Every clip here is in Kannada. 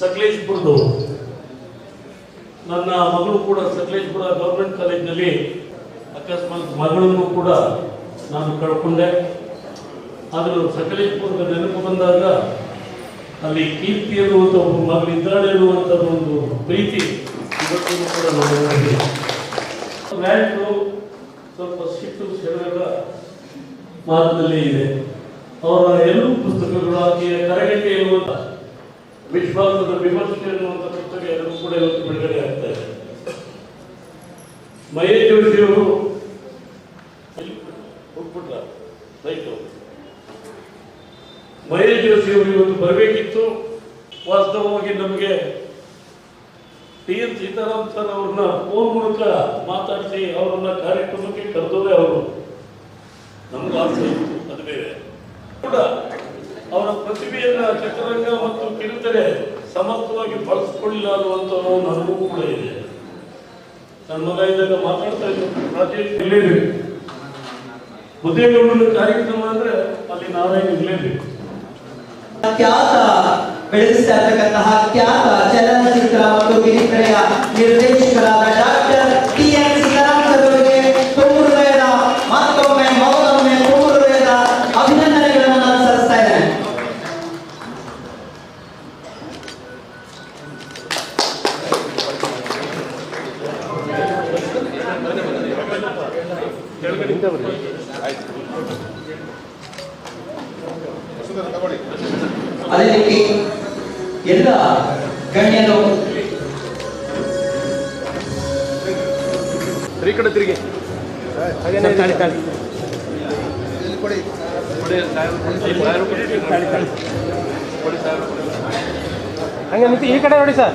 ಸಕಲೇಶ್ಪುರದವರು ನನ್ನ ಮಗಳು ಕೂಡ ಸಕಲೇಶ್ಪುರ ಗೌರ್ಮೆಂಟ್ ಕಾಲೇಜಿನಲ್ಲಿ ಅಕಸ್ಮಾತ್ ಮಗಳನ್ನು ಕೂಡ ನಾನು ಕಳ್ಕೊಂಡೆ. ಆದರೂ ಸಕಲೇಶ್ಪುರದ ನೆನಪು ಬಂದಾಗ ಅಲ್ಲಿ ಕೀರ್ತಿ ಎನ್ನುವಂಥ ಒಬ್ಬ ಮಗಳಿದ್ದಾಳೆ ಎನ್ನುವಂಥದ್ದು ಒಂದು ಪ್ರೀತಿ ಇವತ್ತಿಗೂ ಕೂಡ ನಾನು ಸ್ವಲ್ಪ ಸಿಟ್ಟು ಸೆಳೆದ ಮಾತಿನಲ್ಲಿ ಇದೆ. ಅವರ ಎಲ್ಲೂ ಪುಸ್ತಕಗಳು ಆಕೆಯ ಕರಗಟ್ಟೆ ಎನ್ನುವಂಥ ವಿಶ್ವಾಸದ ವಿಮರ್ಶೆ ಅನ್ನುವಂಥ ಪುಸ್ತಕ ಎಲ್ಲರೂ ಕೂಡ ಇವತ್ತು ಬಿಡುಗಡೆ ಆಗ್ತಾ ಇದೆ. ಮಹೇಶ್ ಜೋಶಿಯವರು ಹೋಗ್ಬಿಟ್ರ? ರೈತರು. ಮಹೇಶ್ ಜೋಶಿಯವರು ಇವತ್ತು ಬರಬೇಕಿತ್ತು. ವಾಸ್ತವವಾಗಿ ನಮಗೆ ಟಿ ಎನ್ ಸೀತಾರಾಮ್ ಸರ್ ಅವ್ರನ್ನ ಫೋನ್ ಮೂಲಕ ಮಾತಾಡಿಸಿ ಅವರನ್ನ ಕಾರ್ಯಕ್ರಮಕ್ಕೆ ಕರೆದೋರೆ ಅವರು. ನಮ್ಗೆ ಆಸೆ ಇತ್ತು ಅದು ಬೇರೆ ಕೂಡ ಅವರ ಪ್ರತಿಭೆಯನ್ನ ಚಿತ್ರರಂಗ ಮತ್ತು ಕಿರುತೆರೆ ಸಮರ್ಥವಾಗಿ ಬಳಸಿಕೊಳ್ಳಿಲ್ಲ ಅನ್ನುವಂಥ ನೋವು ನನಗೂ ಕೂಡ ಇದೆ. ನನ್ನ ಮಗ ಇದ್ದಾಗ ಮಾತಾಡ್ತಾ ಇದ್ದೀವಿ ಮುದ್ದೇಗೌಡನ ಕಾರ್ಯಕ್ರಮ ಅಂದ್ರೆ ಅಲ್ಲಿ ನಾರಾಯಣ ಇರಲೇಬೇಕು ಖ್ಯಾತ ಬೆಳೆಸ್ತಾ ಇರ್ತಕ್ಕಂತಹ ಖ್ಯಾತ ಚಲನಚಿತ್ರ ಮತ್ತು ಕಿರುತೆರೆಯ ನಿರ್ದೇಶಕರಾದ ಅದೇ ರೀತಿ ಎಲ್ಲ ಗಣ್ಯರು ಈ ಕಡೆ ತಿರುಗಿ. ತಾಳಿ ತಾಳಿ ತಾಳಿ. ಹಂಗೆ ನಿಂತು ಈ ಕಡೆ ನೋಡಿ ಸರ್.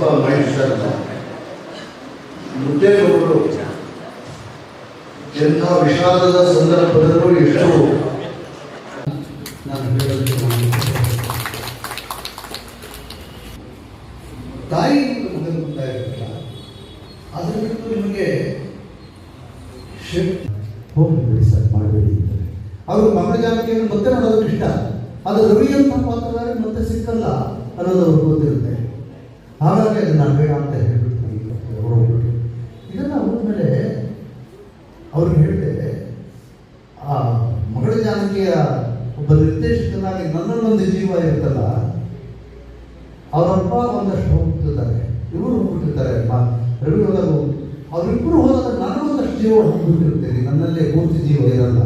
ಮಹೇಶ್ವರ ಮುದ್ದೇಗೌಡರು ಎಂಥ ವಿಷಾದದ ಸಂದರ್ಭದಲ್ಲೂ ಎಷ್ಟು ನಾನು ತಾಯಿ ಮಗನ ಗೊತ್ತಾಗಿರಲ್ಲ ಅದ್ರ ಬಿಟ್ಟು ನಿಮಗೆ ಶಕ್ತಿ ಹೋಗಬೇಡಿ ಸರ್ ಮಾಡಬೇಡಿ ಅವರು ಮಗಳ ಜಾನಕಿಯನ್ನು ಮತ್ತೆ ನೋಡೋದಕ್ಕೆ ಇಷ್ಟ ಅದು ರವಿ ಅಂತ ಮತ್ತೆ ಸಿಕ್ಕಲ್ಲ ಅನ್ನೋದು ಅವ್ರಿಗೆ ಗೊತ್ತಿರುತ್ತೆ. ಹಾಗಾಗಿ ಅದು ನಾನು ಬೇಡ ಅಂತ ಹೇಳ್ಬಿಟ್ಟು ಹೋಗ್ಬಿಟ್ಟು. ಇದನ್ನ ಹೋದ್ಮೇಲೆ ಅವ್ರು ಹೇಳಿದೆ ಆ ಮಗಳ ಜಾನಕಿಯ ಒಬ್ಬ ನಿರ್ದೇಶಕನಾಗಿ ನನ್ನಲ್ಲೊಂದು ಜೀವ ಇರ್ತಲ್ಲ ಅವರಪ್ಪ ಒಂದಷ್ಟು ಹೋಗ್ತಿದ್ದಾರೆ ಇವರು ಹೋಗ್ಬಿಟ್ಟಿರ್ತಾರೆ ಅಪ್ಪ ರವಿ ಹೋದಾಗ ಅವರಿಬ್ಬರು ಹೋದಾಗ ನಾನು ಒಂದಷ್ಟು ಜೀವ ಹೋಗ್ಬಿಟ್ಟಿರ್ತೇನೆ ನನ್ನಲ್ಲೇ ಪೂರ್ತಿ ಜೀವ ಇರಲ್ಲ.